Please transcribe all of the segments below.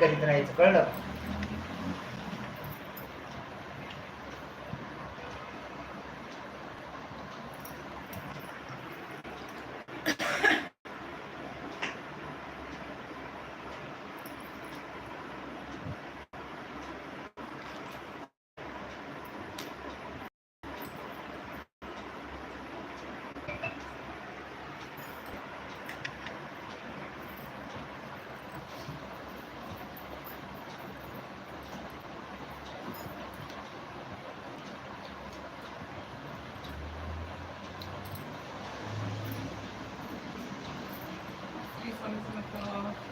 करीत राहायचं कळलं श्री स्वामी समर्थ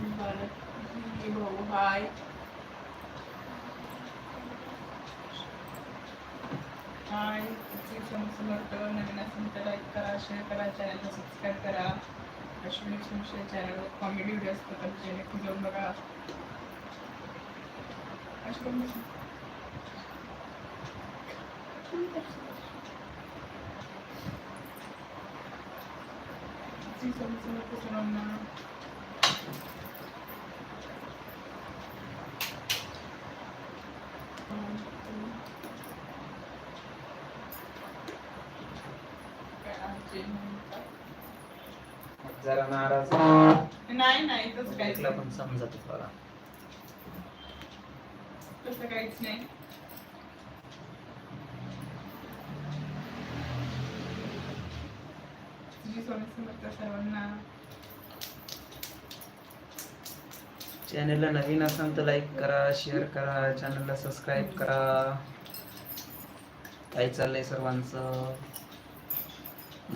भारत भाऊ हाय हाय श्री समर्थ नवीन असेल तर लाईक करा शेअर करा चॅनलला सबस्क्राईब करा अश्विनी संशय चॅनलवर कॉमेडी व्हिडिओ असतात आमचे नक्की जाऊन बघा अश्विनी समर्थ सर्वांना काय आमचे म्हणतात. जरा नाराज. नाही नाही तसं काहीच ऐकलं नाही. पण समजत तसं काहीच नाही. श्री स्वामी समर्थ सर्वांना चॅनलला नवीन असाल तर लाईक करा शेअर करा चॅनलला सबस्क्राईब करा. काय चाललंय सर्वांचं.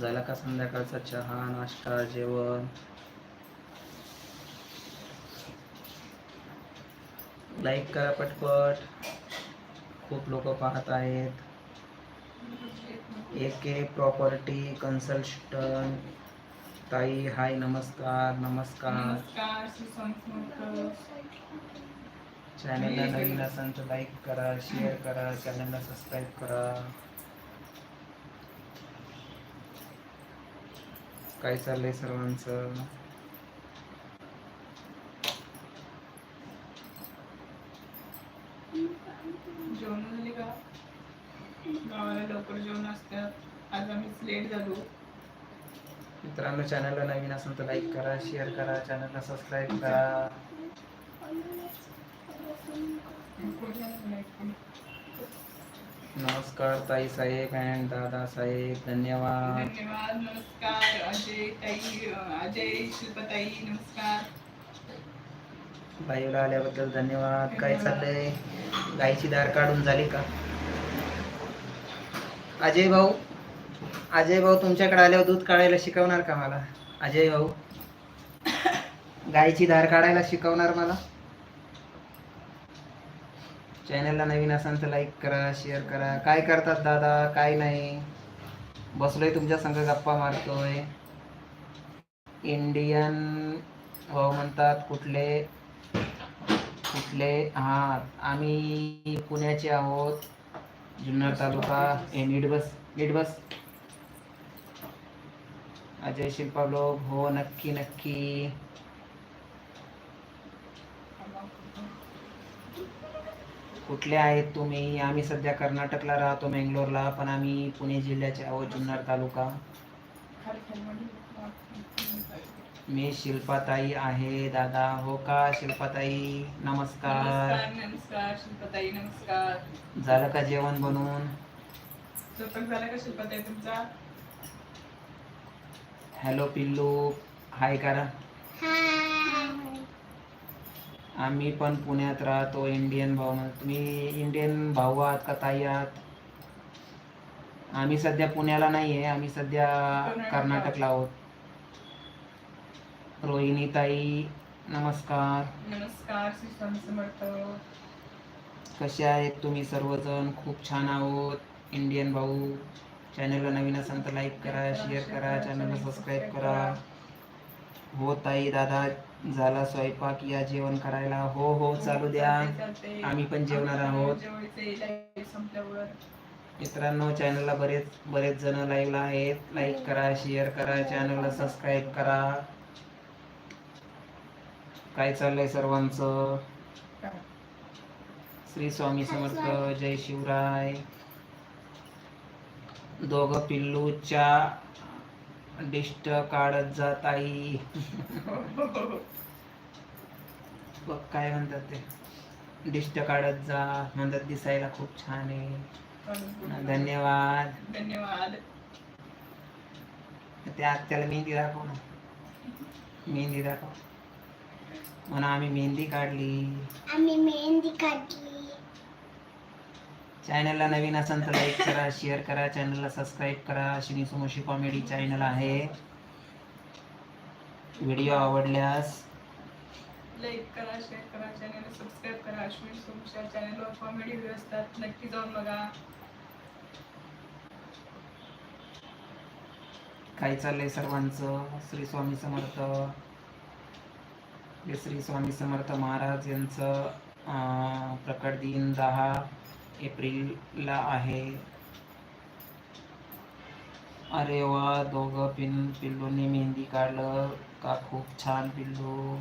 झाला का संध्याकाळचा चहा नाश्ता जेवण? लाईक करा पटपट. खूप लोक पाहत आहेत. ए के प्रॉपर्टी कन्सल्टंट ताई हाय नमस्कार नमस्कार. चॅनलला नवीन असाल तर लाईक करा शेअर करा चॅनलला सबस्क्राईब करा. काय चाललंय सर्वांचं? जेवण झाले का? गावाला लवकर जेवण असतात आज आम्ही लेट झालो. मित्रांनो चॅनलला नवीन असेल तर लाईक करा शेअर करा चॅनलला सबस्क्राईब करा. नमस्कार ताई साहेब अँड दादा साहेब धन्यवाद. धन्यवाद नमस्कार अजय ताई अजय शिल्पताई नमस्कार. लाईव्हला आल्याबद्दल धन्यवाद. काय चाललंय? गायची दार काढून झाली का? अजय भाऊ अजय भाऊ तुमच्याकडे आल्यावर दूध काढायला शिकवणार का मला? अजय भाऊ गायची धार काढायला शिकवणार मला? चॅनलला नवीन असाल तर लाईक करा शेअर करा. काय करतात दादा? काय नाही? बसलोय तुमच्या संघ गप्पा मारतोय. इंडियन भाऊ हो, म्हणतात कुठले? कुठले? हा आम्ही पुण्याचे आहोत. जुन्नर तालुका हे नीट बस नीट बस अजय शिल्पा ब्लॉग हो नक्की नक्की. कुठले आहेत तुम्ही? आम्ही सध्या कर्नाटकला राहतो मंगलोरला पण आम्ही पुणे जिल्ह्याचे आहोत जुन्नर तालुका. मी शिल्पाताई आहे दादा. हो का शिल्पाताई? नमस्कार. नमस्कार नमस्कार शिल्पताई नमस्कार. झालं का जेवण बनवून? स्वयंपाक झाला का शिल्पताई तुमचा? हॅलो पिल्लू. हाय करा. आम्ही पण पुण्यात राहतो इंडियन भाऊ म्हण- तुम्ही इंडियन भाऊ आहात का ताई आहात? आम्ही सध्या पुण्याला नाही आहे आम्ही सध्या कर्नाटकला आहोत. रोहिणी ताई नमस्कार. नमस्कार समर्थ. कसे आहेत तुम्ही सर्वजण? खूप छान आहोत. इंडियन भाऊ चॅनलला नवीन असाल तर लाईक करा शेअर करा चॅनलला सबस्क्राईब करा. हो ताई दादा झाला स्वयंपाक या जेवण करायला. हो हो चालू द्या. आम्ही पण जेवणार आहोत. मित्रांनो चॅनलला बरेच बरेच जण लाईव्हला आहेत. लाईक करा शेअर करा चॅनलला सबस्क्राईब करा. काय चाललंय सर्वांचं? श्री स्वामी समर्थ जय शिवराय. दोघं पिल्लूच्या डिस्ट काढत जात आई बघ काय म्हणतात ते. डिस्ट काढत जा म्हणतात दिसायला खूप छान आहे. धन्यवाद. धन्यवाद. त्या आत्याला मेहंदी दाखव ना. मेहंदी दाखव. म्हणा आम्ही मेहंदी काढली. आम्ही मेहंदी काढली. चॅनलला नवीन असेल तर लाईक करा शेअर करा. चॅनलला सबस्क्राईब करा. अश्विनी सुमोशी कॉमेडी चॅनल आहे. व्हिडिओ आवडल्यास लाईक करा शेअर करा चॅनल सबस्क्राईब करा. अश्विन सोमशा चॅनलवर कॉमेडी व्हिडिओ असतात नक्की जाऊन बघा. काय चाललंय सर्वांचं? श्री स्वामी समर्थ. हे श्री स्वामी समर्थ महाराज यांचं प्रकट दिन दहा एप्रिलला आहे. अरे वा दोघं पिन पिल्लूंनी मेहंदी काढलं. का खूप छान पिल्लू.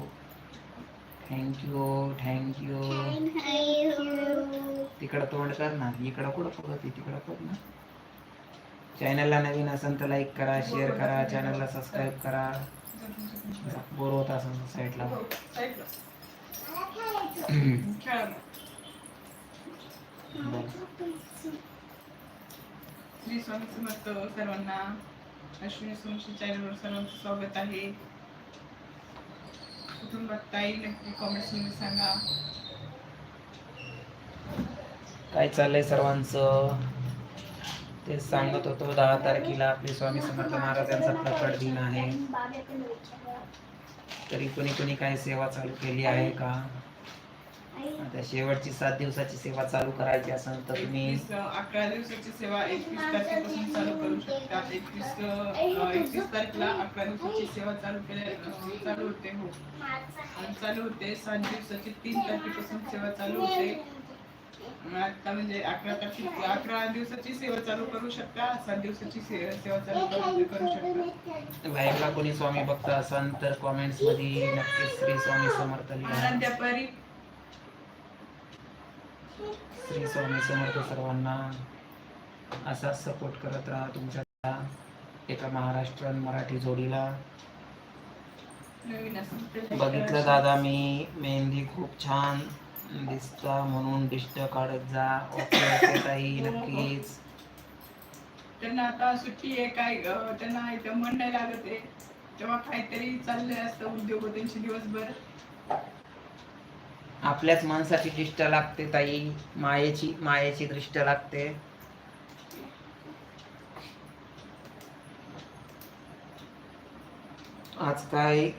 थँक्यू थँक्यू तिकडं तोंड कर ना. इकडं कुठं बघत? तिकडं कर ना. चॅनलला नवीन असेल तर लाईक करा शेअर करा चॅनलला सबस्क्राईब करा. बोर होत असेल साईडला श्री सर्वांना. अश्विनी सोमशी चॅनलवर सर्वांचं स्वागत आहे. कुठून बघताय नक्की कॉमेंट्समध्ये सांगा. काय चाललंय सर्वांचं? ते सांगत होतो दहा तारखेला आपले स्वामी समर्थ महाराज यांचा प्रकट दिन आहे. तरी कोणी कोणी काय सेवा चालू केली आहे का? आता शेवटची सात दिवसाची सेवा चालू करायची असेल तर तुम्ही एकवीस अकरा दिवसाची सेवा एकवीस तारखेपासून चालू करू शकता. एकवीस एकवीस तारखेला अकरा दिवसाची सेवा चालू केल्या अं, चालू होते हो. आणि चालू होते सात दिवसाची तीन तारखेपासून सेवा चालू होते. आता म्हणजे अकरा तारखे अकरा दिवसाची सेवा चालू करू शकता सात दिवसाची से- सेवा चालू करू करू शकता. लाईव्हला कोणी स्वामी भक्त असाल तर कॉमेंट्समध्ये नक्कीच श्री स्वामी समर्थ लिहा. श्री स्वामी समर्थ सर्वांना असाच सपोर्ट करत राहा तुमच्या एका महाराष्ट्र मराठी जोडीला. बघितलं दादा मी मेहंदी खूप छान दिसता म्हणून डिस्ट काढत जा. ओके ओके ताई नक्कीच. त्यांना आता सुट्टी आहे काय त्यांना इथं मन नाही लागत आहे. तेव्हा काहीतरी चाललंय असतं उद्योग त्यांचे दिवसभर. आपल्याच माणसाची दृष्ट लागते ताई. मायेची मायेची दृष्ट लागते. आज काय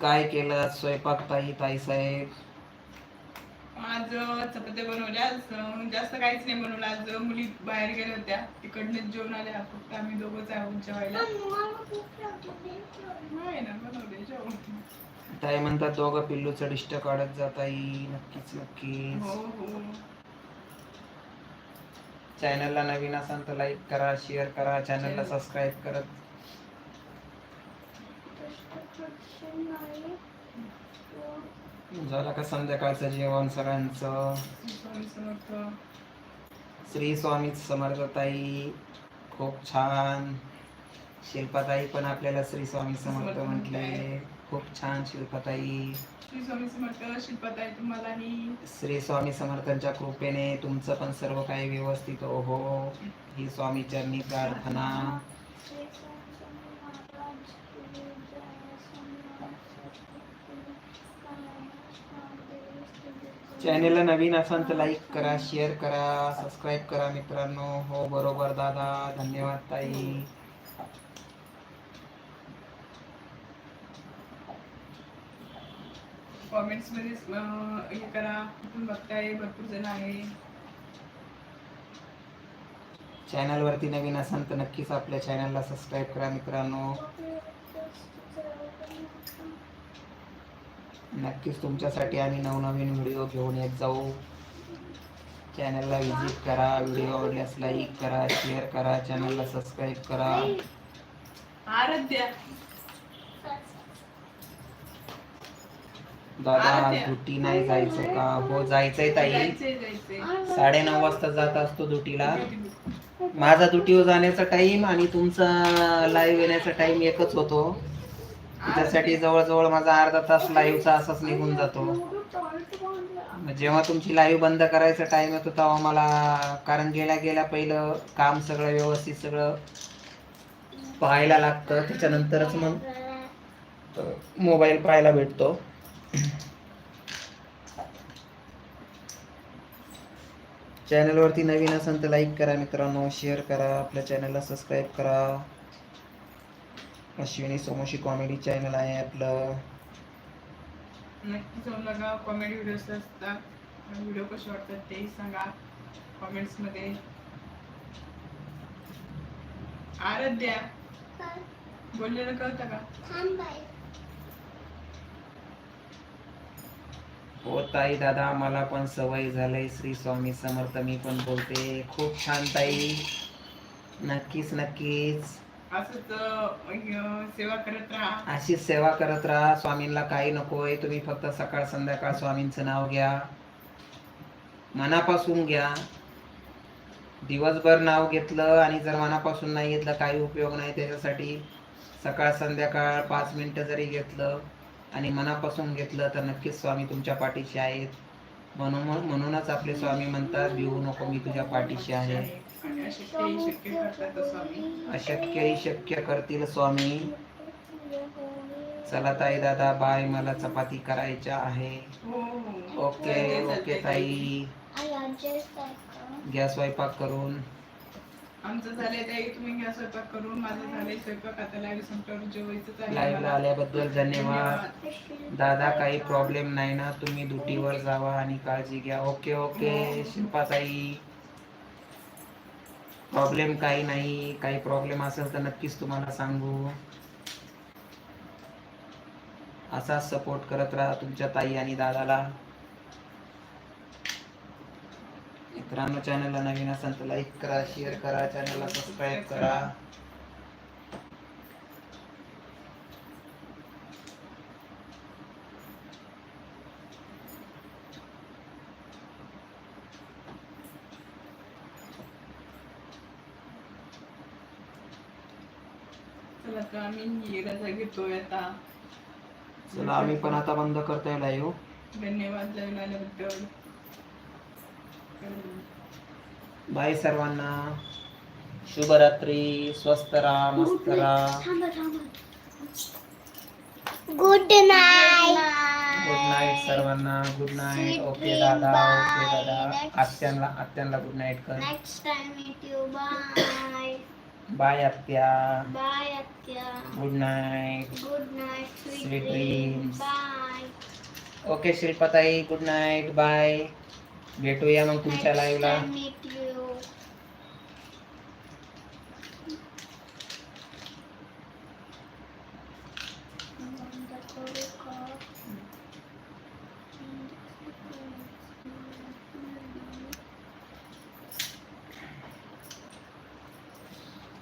काय केलं आज स्वयंपाक ताई ताई साहेब? आज अं, चपात्या बनवल्या. आज, जास्त काहीच नाही बनवलं. आज मुली बाहेर गेल्या होत्या. तिकडनं जेवण आल्या. फक्त आम्ही दोघंच आहोत जेवायला. नाही ना बनवले जेवण. ताई म्हणतात दोघं पिल्लूचं डिस्ट काढत जा ताई नक्कीच हो नक्कीच. हो चॅनलला नवीन असाल तर लाईक करा शेअर करा चॅनलला सबस्क्राईब करत. झालं का संध्याकाळचं जेवण सगळ्यांचं? स्वामी समर्थ श्री स्वामी समर्थताई खूप छान. शिल्पाताई पण आपल्याला श्री स्वामी समर्थ म्हटले. खूप छान शिल्पाताई. श्री स्वामी समर्थ शिल्पाताई तुम्हालाही. श्री स्वामी समर्थांच्या कृपेने तुमचं पण सर्व काही व्यवस्थित हो ही. स्वामी चरणी प्रार्थना. चॅनेलला नवीन असाल तर लाईक करा शेअर करा सबस्क्राईब करा मित्रांनो. हो बरोबर दादा. धन्यवाद ताई. कॉमेंट्समध्ये अं, हे करा. कुठून बघताय भरपूर जण आहे. चॅनल वरती नवीन असाल तर नक्कीच आपल्या चॅनलला सबस्क्राईब करा मित्रांनो. नक्कीच तुमच्यासाठी आम्ही नवनवीन व्हिडिओ घेऊन येत जाऊ. चॅनलला विजिट करा व्हिडिओ आवडल्यास लाईक करा शेअर करा चॅनलला सबस्क्राईब करा. आराध्या. दादा आज. दुटी नाही जायचं का? हो जायचंय ताई. जायचंय साडेनऊ वाजता जात असतो दुटीला. माझा दुटीवर जाण्याचा टाइम आणि तुमचा लाईव्ह येण्याचा टाइम एकच होतो. त्यासाठी जवळजवळ माझा अर्धा तास लाईव्हचा असाच निघून जातो. जेव्हा तुमची लाईव्ह बंद करायचा टाइम येतो तेव्हा मला कारण गेल्या गेल्या पहिलं काम सगळं व्यवस्थित सगळं पाहायला लागतं. त्याच्यानंतरच मग मोबाईल पाहायला भेटतो. चॅनलवरती नवीन असेल तर लाईक करा मित्रांनो शेअर करा आपल्या चॅनलला सबस्क्राईब करा. अश्विनी सोमोशी कॉमेडी चॅनल आहे आपलं. नक्की जाऊन बघा कॉमेडी व्हिडिओज असतात व्हिडिओ कसे वाटतात तेही सांगा कॉमेंट्समध्ये. आराध्या. बोललेलं कळतं का? हो ताई दादा मला पण सवय झालंय. श्री स्वामी समर्थ मी पण बोलते. खूप छान ताई. नक्कीच नक्कीच. असंच अं, सेवा करत राहा. अशीच सेवा करत राहा. स्वामींना काही नकोय. तुम्ही फक्त सकाळ संध्याकाळ स्वामींचं नाव घ्या. मनापासून घ्या. दिवसभर नाव घेतलं आणि जर मनापासून नाही घेतलं काही उपयोग नाही त्याच्यासाठी. सकाळ संध्याकाळ पाच मिनिटं जरी घेतलं आणि मनापासून घेतलं तर नक्कीच स्वामी तुमच्या पाठीशी आहेत. म्हणून म्हणूनच आपले स्वामी म्हणतात भिवू नको मी तुझ्या पाठीशी आहे. अशक्यही शक्य करतील स्वामी. चला ताई दादा बाय. मला चपाती करायच्या आहे. Okay okay. ताई. गॅस स्वयंपाक करून. आमचं झालंय ताई तुम्ही घ्या स्वयंपाक करून माझं झालंय स्वयंपाक. आता लाईव्ह संपल्यावर जेवायचं लाईव्हला आल्याबद्दल धन्यवाद. दादा काही प्रॉब्लेम नाही ना? तुम्ही ड्युटीवर जावा आणि काळजी घ्या. Okay okay शिल्पाताई. प्रॉब्लेम काही नाही. काही प्रॉब्लेम असेल तर नक्कीच तुम्हाला सांगू. असाच सपोर्ट करत राहा तुमच्या ताई आणि दादाला. मित्रांनो चॅनलला नवीन असेल तर लाईक करा शेअर करा चॅनलला सबस्क्राईब करा. चला तर आम्ही रजा घेतोय आता. चला आम्ही पण आता बंद करतोय लाईव्ह धन्यवाद लाईव्ह आल्याबद्दल बाय सर्वांना शुभरात्री स्वस्त राहा मस्त राहा. गुड नाईट गुड नाईट सर्वांना. गुड नाईट ओके दादा. ओके दादा. आत्यांना आत्यांना गुड नाईट कर. Next time meet you bye bye आत्या. बाय आत्या. Good night good night sweet dreams bye okay शिल्पाताई good night bye भेटूया मग तुमच्या लाईव्हला